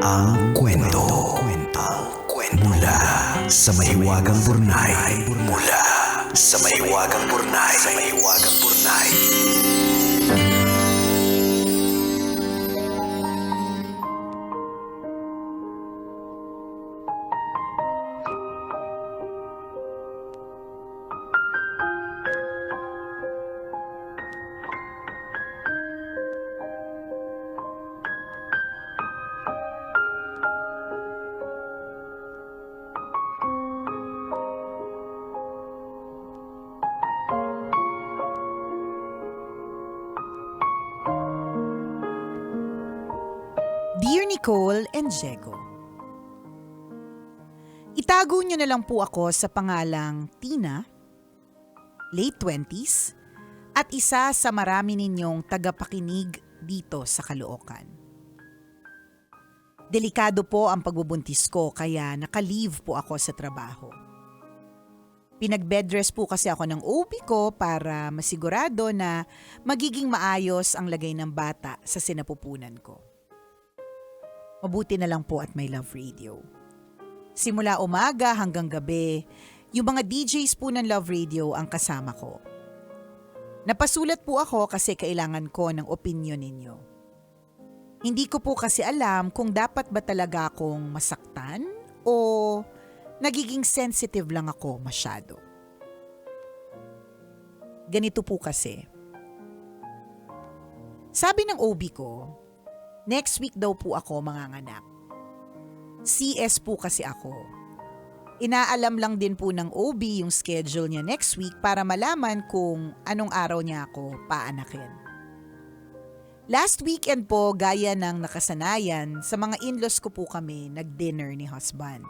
Ang kwento. Ang kwento. Mula sa mahiwagang burnay. Mula sa mahiwagang burnay. Sa mahiwagang burnay. Nicole and Diego, Itago niyo na lang po ako sa pangalang Tina, late 20s, at isa sa marami ninyong tagapakinig dito sa Caloocan. Delikado po ang pagbubuntis ko kaya naka-leave po ako sa trabaho. Pinag-bedrest po kasi ako ng OB ko para masigurado na magiging maayos ang lagay ng bata sa sinapupunan ko. Mabuti na lang po at may love radio. Simula umaga hanggang gabi, yung mga DJs po ng love radio ang kasama ko. Napasulat po ako kasi kailangan ko ng opinion ninyo. Hindi ko po kasi alam kung dapat ba talaga akong masaktan o nagiging sensitive lang ako masyado. Ganito po kasi. Sabi ng OB ko, Next week daw po ako manganganak. CS po kasi ako. Inaalam lang din po ng OB yung schedule niya next week para malaman kung anong araw niya ako paanakin. Last weekend po, gaya ng nakasanayan, sa mga in-laws ko po kami nag-dinner ni husband.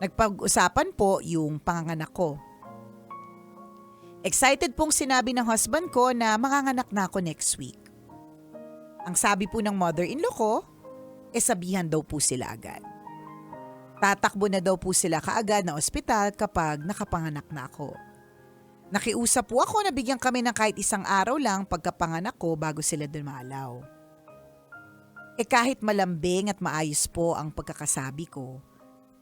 Nagpag-usapan po yung panganganak ko. Excited pong sinabi ng husband ko na manganganak na ako next week. Ang sabi po ng mother-in-law ko, e sabihan daw po sila agad. Tatakbo na daw po sila kaagad na ospital kapag nakapanganak na ako. Nakiusap po ako na bigyan kami ng kahit isang araw lang pagkapanganak ko bago sila dumalaw. E kahit malambing at maayos po ang pagkakasabi ko,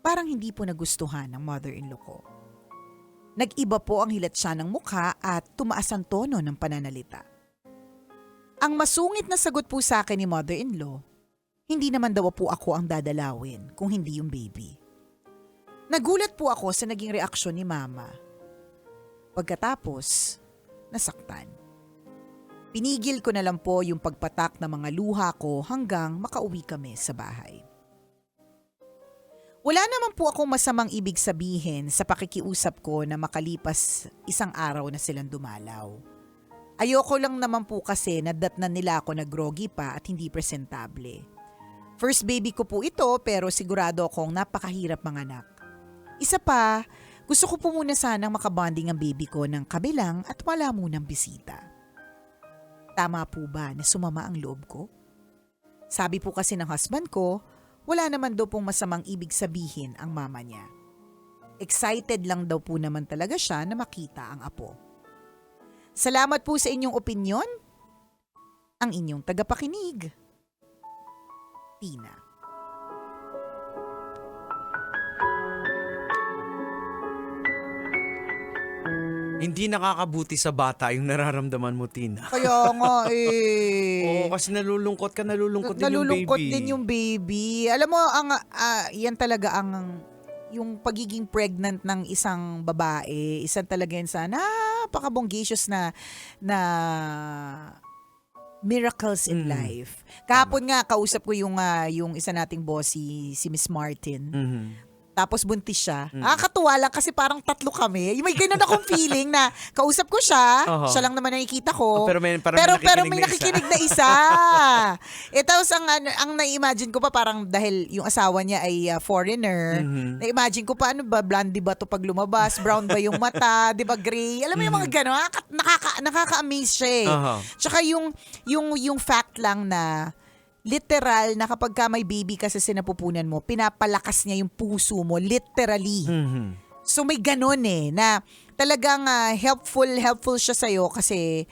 parang hindi po nagustuhan ng mother-in-law ko. Nag-iba po ang hilat siya ng mukha at tumaas ang tono ng pananalita. Ang masungit na sagot po sa akin ni mother-in-law, hindi naman daw po ako ang dadalawin kung hindi yung baby. Nagulat po ako sa naging reaksyon ni mama. Pagkatapos, nasaktan. Pinigil ko na lang po yung pagpatak ng mga luha ko hanggang makauwi kami sa bahay. Wala naman po akong masamang ibig sabihin sa pakikiusap ko na makalipas isang araw na silang dumalaw. Ayoko lang naman po kasi nadatnan nila ako na groggy pa at hindi presentable. First baby ko po ito pero sigurado akong napakahirap manganak. Isa pa, gusto ko po muna sanang makabonding ang baby ko ng kabilang at wala munang bisita. Tama po ba na sumama ang loob ko? Sabi po kasi ng husband ko, wala naman daw pong masamang ibig sabihin ang mama niya. Excited lang daw po naman talaga siya na makita ang apo. Salamat po sa inyong opinyon. Ang inyong tagapakinig. Tina. Hindi nakakabuti sa bata yung nararamdaman mo, Tina. Kaya nga eh. Oo, kasi nalulungkot ka, nalulungkot din Nalulungkot yung baby. din yung baby. Alam mo, ang, ah, yan talaga ang yung pagiging pregnant ng isang babae, isang talaga yan sa napakabonggacious na na miracles in Mm. life. Kahapon nga kausap ko yung ah, yung isa nating boss si si Miss Martin. Mhm. Tapos buntis siya. Mm. Ah, katuwa lang kasi parang tatlo kami. May ganun akong feeling na kausap ko siya, Oho. siya lang naman nakikita ko. Oh, pero may, pero may pero may nakikinig na isa. eh tapos ang ano, ang na-imagine ko pa parang dahil yung asawa niya ay uh, foreigner. Mhm. Na-imagine ko pa ano ba blondie ba to pag lumabas, brown ba yung mata, 'di ba gray? Alam mo yung mga gano'n, nakaka, nakaka nakaka-amaze siya eh. Aha. Tsaka yung yung yung fact lang na literal na kapag ka may baby ka sa sinapupunan mo, pinapalakas niya yung puso mo literally. Mhm. So may ganun eh, na talagang ah, helpful, helpful siya sa'yo kasi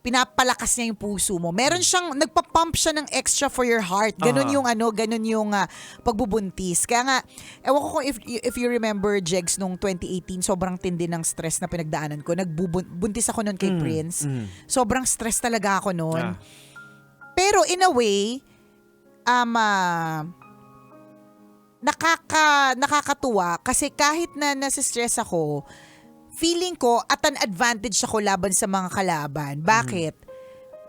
pinapalakas niya yung puso mo. Meron siyang, nagpa-pump siya ng extra for your heart. Ganon Aha. yung ano, ganon yung ah, pagbubuntis. Kaya nga, ewan ko kung if, if you remember, Jegs, nung 2018, sobrang tindi ng stress na pinagdaanan ko. Nagbubuntis ako noon kay Prince. mm. Sobrang stress talaga ako noon. Ah. Pero in a way, um, ah, nakaka, nakakatuwa kasi kahit na nasa-stress ako, feeling ko at an advantage ako laban sa mga kalaban. Bakit?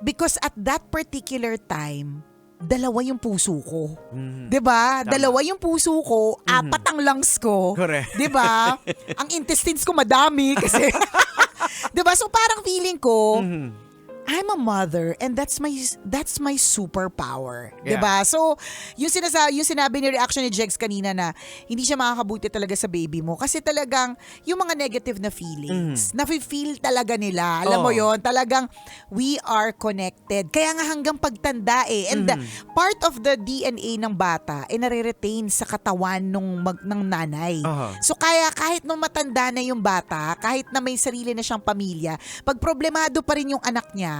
Because at that particular time, dalawa yung puso ko. Mhm. 'Di ba? Dalawa yung puso ko, apat ang lungs ko. 'Di ba? ang intestines ko madami kasi 'Di ba? So parang feeling ko, Mhm. I'm a mother and that's my that's my superpower. Yeah. 'Di ba? So, yung sinasa yung sinabi ni reaction ni Jex kanina na hindi siya makakabuti talaga sa baby mo kasi talagang yung mga negative na feelings, nafe-feel talaga nila. Alam mo Oo. 'yon, talagang we are connected. Kaya nga hanggang pagtanda eh. And the- part of the DNA ng bata ay nare-retain sa katawan nung mag, ng nanay. Aha. So kaya kahit nung matanda na yung bata, kahit na may sarili na siyang pamilya, pag problemado pa rin yung anak niya,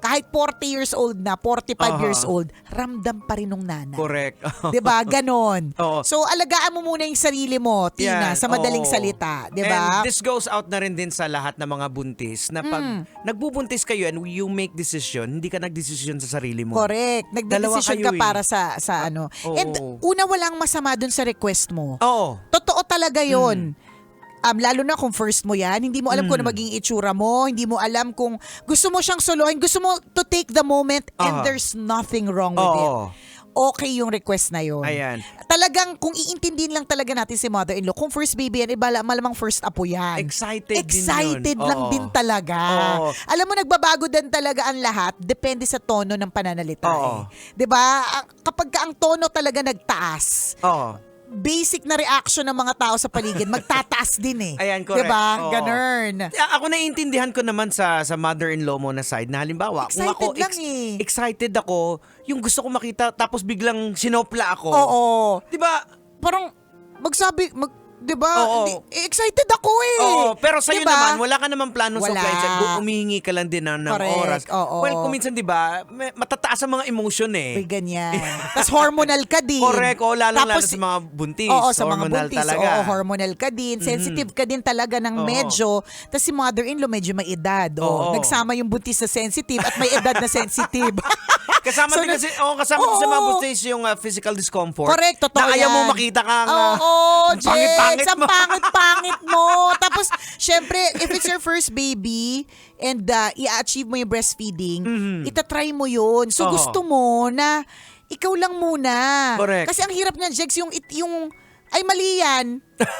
kahit 40 years old na, 45 Aha. years old, ramdam pa rin nung nanay. Correct. 'Di ba? Ganon. Oo. So alagaan mo muna yung sarili mo, Tina, Yan, sa madaling oo. salita, 'di ba? And this goes out na rin din sa lahat ng mga buntis na pag Mm. nagbubuntis kayo and you make decision, hindi ka nagdesisyon sa sarili mo. Correct. Nagdedesisyon ka kayo eh. para sa sa ano. Oo. And una walang masama dun sa request mo. Oo. Totoo talaga Mm. Um, lalo na kung first mo yan, hindi mo alam kung ano magiging itsura mo, hindi mo alam kung gusto mo siyang solohin, gusto mo to take the moment and Aha. there's nothing wrong with it. Oo. Okay yung request na yon. Ayan. Talagang kung iintindihin lang talaga natin si mother-in-law, kung first baby yan, iba, malamang first apo yan. Excited din Excited yun. lang Oo. din talaga. Oo. Alam mo, nagbabago din talaga ang lahat. Depende sa tono ng pananalita. Oo. Eh. ba? Ang- Kapag ka ang tono talaga nagtaas, Oo. Basic na reaction ng mga tao sa paligid, magtataas din eh. Ayan, correct. 'Di ba? Oo. Ganun. Ako naiintindihan ko naman sa sa mother-in-law mo na side na halimbawa, kung ako Excited lang eh. excited ako, yung gusto ko makita tapos biglang sinopla ako. Oo. 'Di ba? Parang magsabi, mag, 'di ba? Oo. Hindi- eh, Excited ako eh. Oo, pero sa'yo 'Di ba? naman, wala ka naman plano sa Wala. flight. Umihingi ka lang din ng, ng Correct, oras. oo. Well, kung minsan, di ba, may- matataas ang mga emotion May eh. ganyan. Tapos hormonal ka din. Correct, o lalo lalo sa mga buntis. Oo, sa mga hormonal buntis. talaga. Oo, hormonal ka din. Sensitive ka din talaga ng Oo. medyo. Tapos si mother-in-law medyo may edad. Oo. Oo. Nagsama yung buntis na sensitive at may edad na sensitive. Kasama So, din kasi, oh, kasama din sa mga Oo. buntis yung uh, physical discomfort. Correct, totoo Na ayaw yan. mo makita kang Oo, uh, Ang mo. pangit-pangit mo. Tapos, syempre, if it's your first baby and uh, i-achieve mo yung breastfeeding, itatry mo yun. So. Oo. gusto mo na ikaw lang muna. Correct. Kasi ang hirap niyan, Jex, yung, yung ay mali yan.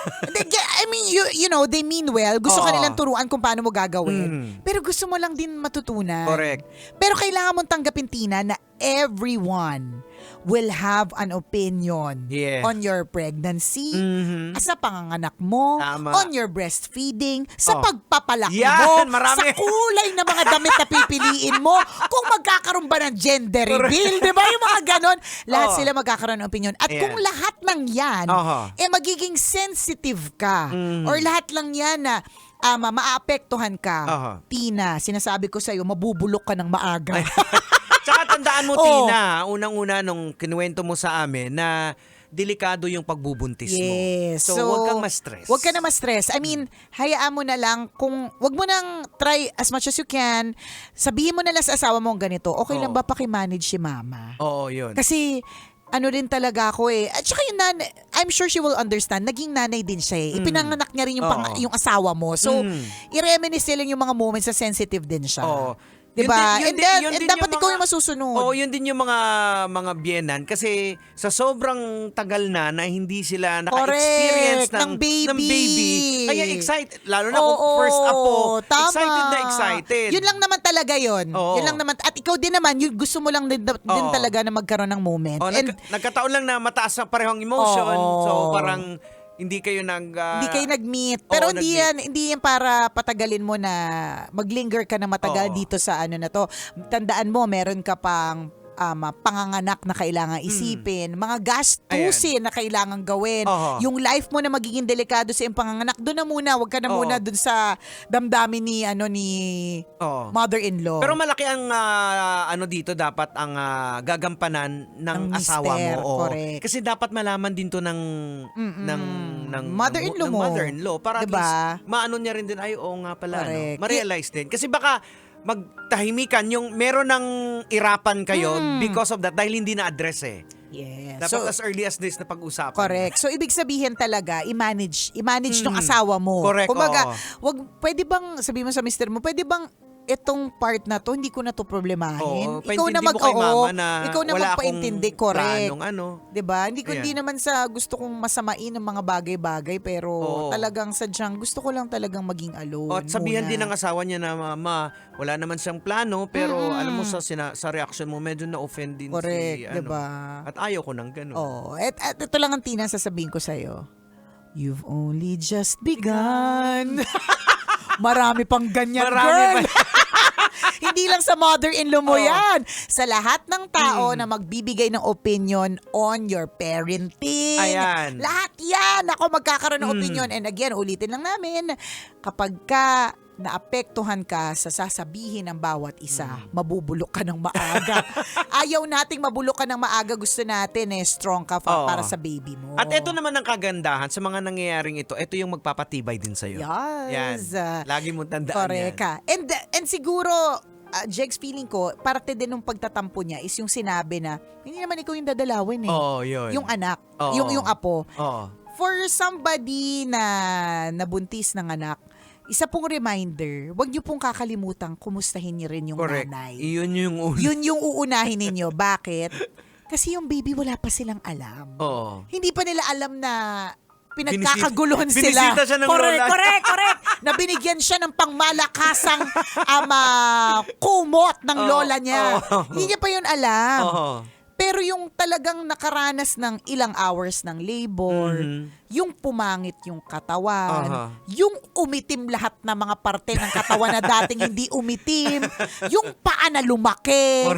I mean, you, you know, they mean well. Gusto Oo. ka nilang turuan kung paano mo gagawin. Mm. Pero gusto mo lang din matutunan. Correct. Pero kailangan mong tanggapin, Tina, na everyone will have an opinion Yeah. on your pregnancy, Mhm. sa panganganak mo, Tama. on your breastfeeding, sa Oh. pagpapalaki Yan, mo, marami. sa kulay ng mga damit na pipiliin mo, kung magkakaroon ba ng gender reveal, di ba? Yung mga ganon, lahat Oh. sila magkakaroon ng opinion. At Ayan. kung lahat ng yan, Aha. eh magiging sensitive ka, Mhm. or lahat lang yan na ama, maapektuhan ka, Aha. Tina, sinasabi ko sa'yo, mabubulok ka ng maaga. Tandaan mo, Oo. Tina, unang-una nung kinuwento mo sa amin na delikado yung pagbubuntis mo. Yes. So, huwag kang ma-stress. Huwag ka na ma-stress. I mean, hayaan mo na lang kung wag mo nang try as much as you can. Sabihin mo na lang sa asawa mo ganito. Okay lang Oo. ba pakimanage si mama? Oo, yun. Kasi ano rin talaga ako eh. At saka yung nanay, I'm sure she will understand, naging nanay din siya eh. Ipinanganak niya rin yung, pang- Oo. yung asawa mo. So, Mm. i-reminisce nila yung mga moments na sensitive din siya. Oo. Diba? Yun din- yun and din- then, yun and din dapat yung ikaw mga- yung masusunod. Oo, yun din yung mga mga biyenan kasi sa sobrang tagal na na hindi sila naka-experience Correct, ng, ng baby. baby. Kaya excited, lalo na kung Oo, first apo, tama. excited na excited. Yun lang naman talaga yun. Oo. Yun lang naman. At ikaw din naman, yun, gusto mo lang din, din Oo. talaga na magkaroon ng moment. Oh, And nagka- nagkataon lang na mataas ang parehong emotion. Oo. So parang hindi kayo nag ah, hindi kayo nag-meet. Pero oo, hindi nag-meet. yan, hindi yan para patagalin mo na maglinger ka na matagal Oo. dito sa ano na to. Tandaan mo, meron ka pang um, ah, panganganak na kailangan isipin, mga gastusin na kailangan gawin, Hmm. Oho. yung life mo na magiging delikado sa iyong panganganak, doon na muna, wag ka na Oo. muna doon sa damdamin ni ano ni Oo. mother-in-law. Pero malaki ang ah, ano dito dapat ang ah, gagampanan ng, Ng asawa mo. mister, Oo. correct. Kasi dapat malaman din to ng Mm-mm. ng ng Mother-in-law ng mo. mother-in-law para at Diba? least maano niya rin din ay oo nga pala Correct. no. Ma-realize din kasi baka magtahimikan yung meron ng irapan kayo Mm. because of that dahil hindi na address eh. yes. Dapat So, as early as this na pag-usapan. Correct. So ibig sabihin talaga, i-manage, i-manage ng Mm. asawa mo. Correct, Kumbaga, oo. wag pwede bang sabi mo sa mister mo, pwede bang itong part na to hindi ko na to problemahin. Oo, ikaw na mag kay oo, mama na ikaw na wala magpaintindi, correct. planong ano. 'Di ba? Hindi ko Ayan. hindi naman sa gusto kong masamain ng mga bagay-bagay pero Oo. talagang sadyang gusto ko lang talagang maging alone. At sabihan muna. din ng asawa niya na mama, wala naman siyang plano pero Mm. alam mo sa sina, sa reaction mo medyo na-offend din Correct, si 'di ano. ba? At ayaw ko ng ganun. Oh, at, at ito lang ang tina sasabihin ko sa'yo. You've only just begun. Marami pang ganyan, Marami girl. Hindi lang sa mother-in-law mo Oo. yan. Sa lahat ng tao Mm. na magbibigay ng opinion on your parenting. Ayan. Lahat yan. Ako magkakaroon ng Mm. opinion. And again, ulitin lang namin, kapag ka naapektuhan ka sa sasabihin ng bawat isa, Mm. mabubulok ka ng maaga. Ayaw nating mabulok ka ng maaga. Gusto natin eh, strong ka fa- Oo. para sa baby mo. At ito naman ang kagandahan sa mga nangyayaring ito, ito yung magpapatibay din sa'yo. Yan. Yes. Ah, Lagi mo tandaan Correct yan. And, and siguro, uh, Jegs, feeling ko, parte din ng pagtatampo niya is yung sinabi na, hindi naman ikaw yung dadalawin eh. Oo, yun. Yung anak, Oo. yung, yung apo. Oo. For somebody na nabuntis ng anak, isa pong reminder, wag niyo pong kakalimutan kumustahin niyo rin yung Correct. nanay. Iyon yung una. Yun yung uunahin ninyo. Bakit? Kasi yung baby wala pa silang alam. Oo. Hindi pa nila alam na pinagkakaguluhan Binisita- sila. binisita siya ng correct, lola. correct, correct. Na binigyan siya ng pangmalakasang ama kumot ng Oo, lola niya. oo. Hindi niya pa yun alam. Oo. Pero yung talagang nakaranas ng ilang hours ng labor, Mhm. yung pumangit yung katawan, Aha. yung umitim lahat ng mga parte ng katawan na dating hindi umitim, yung paa na lumaki,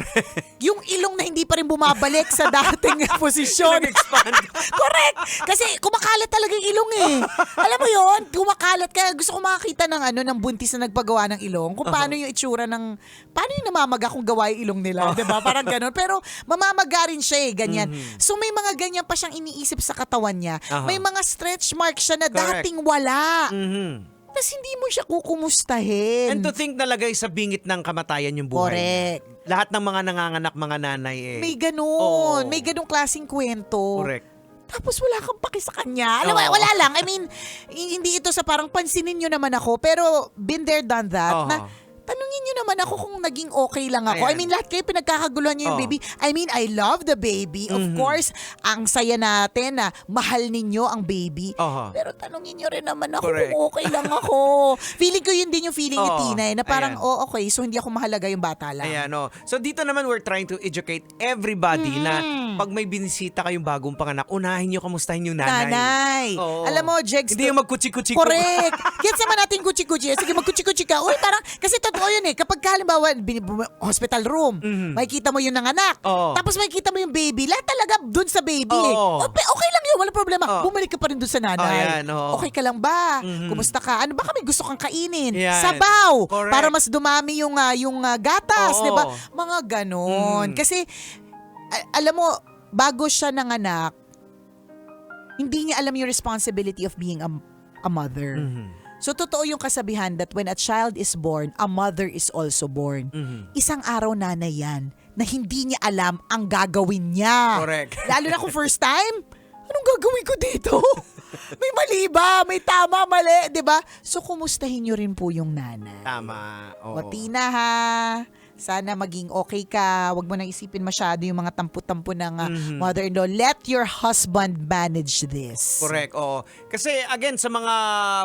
yung ilong na hindi pa rin bumabalik sa dating posisyon. Correct! Kasi kumakalat talaga yung ilong eh. Alam mo yon kumakalat. Kaya gusto ko makakita ng ano, ng buntis na nagpagawa ng ilong. Kung paano yung itsura ng, paano yung namamaga kung gawa yung ilong nila. 'di ba Parang ganun. Pero mamamaga rin siya eh, ganyan. So may mga ganyan pa siyang iniisip sa katawan niya. Aha. May mga stretch marks siya na Correct. dating wala. Mhm. Tapos hindi mo siya kukumustahin. And to think nalagay sa bingit ng kamatayan yung buhay Correct. niya. Lahat ng mga nanganganak mga nanay eh. May ganun. Oo. May ganung klaseng kwento. Correct. Tapos wala kang paki sa kanya. Alam Oo. wala lang. I mean, hindi ito sa parang pansinin nyo naman ako. Pero been there, done that. Oo. Na, tanungin nyo naman ako kung naging okay lang ako. I Ayan. mean, lahat kayo pinagkakaguluhan nyo yung Oo. baby. I mean, I love the baby. Of Mhm. course, ang saya natin na mahal ninyo ang baby. Aha. Pero tanungin nyo rin naman ako Correct. kung okay lang ako. feeling ko yun din yung feeling ni Oo. Tina eh, na parang, Ayan. oh okay, so hindi ako mahalaga yung bata lang. Ayan, oh. So dito naman we're trying to educate everybody na Mm. pag may binisita kayong bagong panganak, unahin nyo kamustahin yung nanay. Nanay. Oo. Alam mo, Jegs, Hindi yung magkutsi-kutsi Correct. Gets naman natin kutsi-kutsi. Sige, magkutsi-kutsi ka. Uy, parang, kasi totoo yun eh. Kapag ka, halimbawa, hospital room, Mhm. makikita mo yung nanganak. Oo. Tapos makikita mo yung baby. Lahat talaga dun sa baby. eh. Oo. Okay, okay lang yun. Wala problema. Oo. Bumalik ka pa rin dun sa nanay. Ayan, oo. Okay ka lang ba? Mhm. Kumusta ka? Ano ba kami gusto kang kainin? Yan. Sabaw. Correct. Para mas dumami yung, ah, yung ah, gatas. Oo. di ba? Mga ganon. Mhm. Kasi, a- alam mo, bago siya nanganak, hindi niya alam yung responsibility of being a, a mother. Mhm. So totoo yung kasabihan that when a child is born, a mother is also born. Mhm. Isang araw nanay yan na hindi niya alam ang gagawin niya. Correct. Lalo na kung first time, anong gagawin ko dito? May mali ba? May tama, mali, 'di ba? So kumustahin niyo rin po yung nanay. Tama. Oo. O Tina ha, sana maging okay ka. Huwag mo nang isipin masyado yung mga tampu-tampu ng ah, Mhm. mother-in-law. Let your husband manage this. Correct, oo. Kasi again, sa mga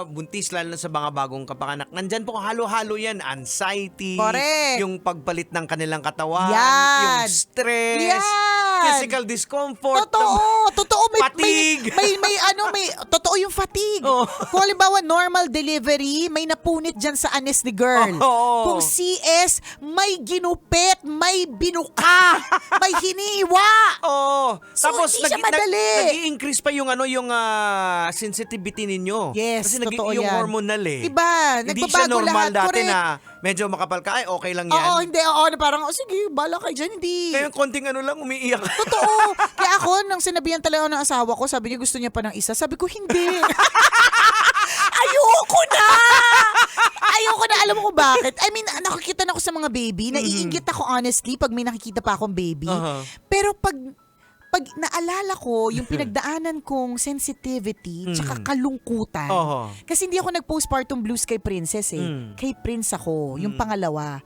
buntis, lalo na sa mga bagong kapanganak, nandyan po halo-halo yan. Anxiety, Correct. yung pagpalit ng kanilang katawan, Yan. yung stress, Yan. physical discomfort. Totoo, totoo may, Fatigue. may, may, may ano, may, totoo yung fatigue. Oo. Kung halimbawa, normal delivery, may napunit dyan sa anes ni girl. Oo. Kung CS, may ginupit, may binuka, may hiniwa. Oh, So, tapos hindi siya nag, nag, madali. nag-i-increase pa yung ano yung ah, sensitivity ninyo. Yes, Kasi nag- totoo yung yan. hormonal eh. Diba? Hindi siya normal lahat. dati Correct. na medyo makapal ka, ay okay lang yan. Oo, hindi. Oo, parang, oh, sige, bala kayo dyan. Hindi. Kaya konting ano lang, umiiyak. Totoo. Kaya ako, nang sinabihan talaga ng asawa ko, sabi niya gusto niya pa ng isa. Sabi ko, hindi. Ayoko na! Ayoko na. Alam mo ko bakit? I mean, nakikita na ako sa mga baby. Naiingit ako honestly pag may nakikita pa akong baby. Aha. Pero pag pag naalala ko yung pinagdaanan kong sensitivity tsaka kalungkutan. Oho. Kasi hindi ako nag-postpartum blues kay Princess eh. Mm. Kay Prince ako, yung pangalawa.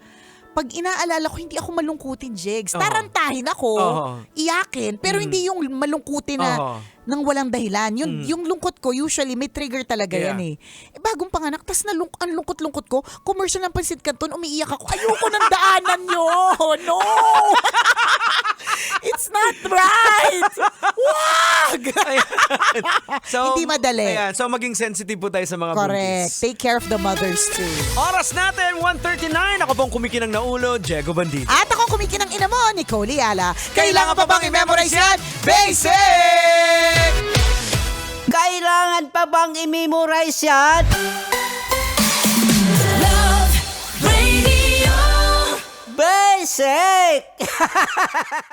Pag inaalala ko, hindi ako malungkutin, Jegs. Oho. Tarantahin ako, Oho. iyakin, pero Mm. hindi yung malungkutin na Oho. nang walang dahilan. Yung, Mm. yung lungkot ko, usually may trigger talaga Yeah. yan eh. eh. Bagong panganak, tas na ang lungkot-lungkot ko, commercial ng Pansit Canton, umiiyak ako. Ayoko ng daanan nyo! No! It's not right! Wag! So, Hindi madali. Ayan, so maging sensitive po tayo sa mga Correct. buntis. Take care of the mothers too. Oras natin, 1.39. Ako pong kumikinang na ulo, Diego Bandito. At ako kumikinang ina mo, Nicole Yala. Kailangan pa bang i-memorize yan? Basic! Kailangan pa bang i-memorize yan? Love Radio. Basic!